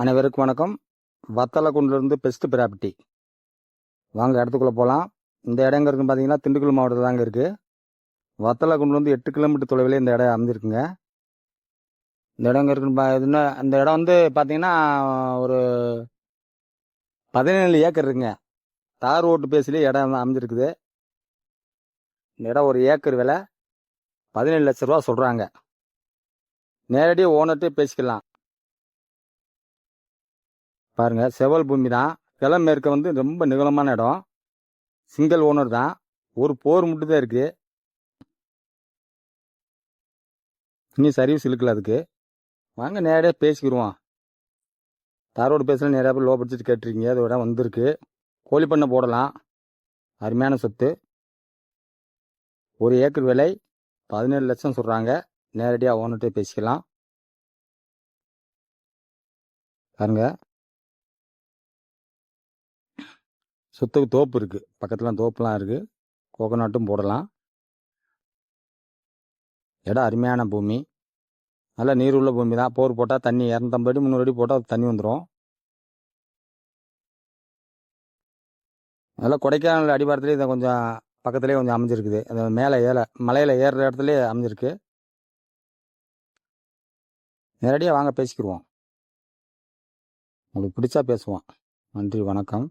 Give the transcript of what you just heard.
அனைவருக்கும் வணக்கம். வத்தலக்குண்டிலிருந்து best property வாங்க இடத்துக்குள்ளே போகலாம் இந்த இடம் எங்கே இருக்குன்னு பார்த்தீங்கன்னா திண்டுக்கல் மாவட்டத்தில் தாங்க இருக்குது வத்தலக்குண்டிலேருந்து எட்டு கிலோமீட்டர் தொலைவில் இந்த இடம் அமைஞ்சிருக்குங்க. இந்த இடம் எங்கே இருக்குன்னு பா இதுன்னா இந்த இடம் வந்து பார்த்தீங்கன்னா ஒரு பதினேழு ஏக்கர் இருக்குங்க. தார் ஓட்டு பேசிலே இடம் அமைஞ்சிருக்குது. இந்த இடம் ஒரு ஏக்கர் விலை பதினேழு லட்ச ரூபா சொல்கிறாங்க நேரடியாக ஓனர்கிட்டே பேசிக்கலாம். பாருங்கள் செவல் பூமி தான். கிழமேற்க வந்து ரொம்ப நிகழமான இடம். சிங்கிள் ஓனர் தான். ஒரு போர் மட்டும் தான் இருக்குது இன்னும் சர்வீஸ் இழுக்கல அதுக்கு. வாங்க நேரடியாக பேசிக்கிடுவோம் தாரோடு பேசல நிறையா பேர் லோ பட்ஜெட் கேட்டிருக்கீங்க. விட வந்திருக்கு. கோழி பண்ணை போடலாம். அருமையான சொத்து. ஒரு ஏக்கர் விலை பதினேழு லட்சம் சொல்கிறாங்க நேரடியாக ஓனர்கிட்ட பேசிக்கலாம். பாருங்கள் சுத்துக்கு தோப்பு இருக்குது பக்கத்தில் தோப்புலாம் இருக்குது கோகோனட்டும் போடலாம். இடம் அருமையான பூமி. நல்லா நீர் உள்ள பூமி தான் போர் போட்டால் தண்ணி இரநூத்தம்பது அடி முந்நூறு அடி போட்டால் தண்ணி வந்துடும் நல்லா கொடைக்கானல் அடிவாரத்துலேயே இதை கொஞ்சம் பக்கத்துலேயே கொஞ்சம் அமைஞ்சிருக்குது. அந்த மேலே ஏல மலையில் ஏறுற இடத்துலேயே அமைஞ்சிருக்கு. நேரடியாக வாங்க பேசிக்கிடுவோம் உங்களுக்கு பிடிச்சா பேசுவோம். நன்றி வணக்கம்.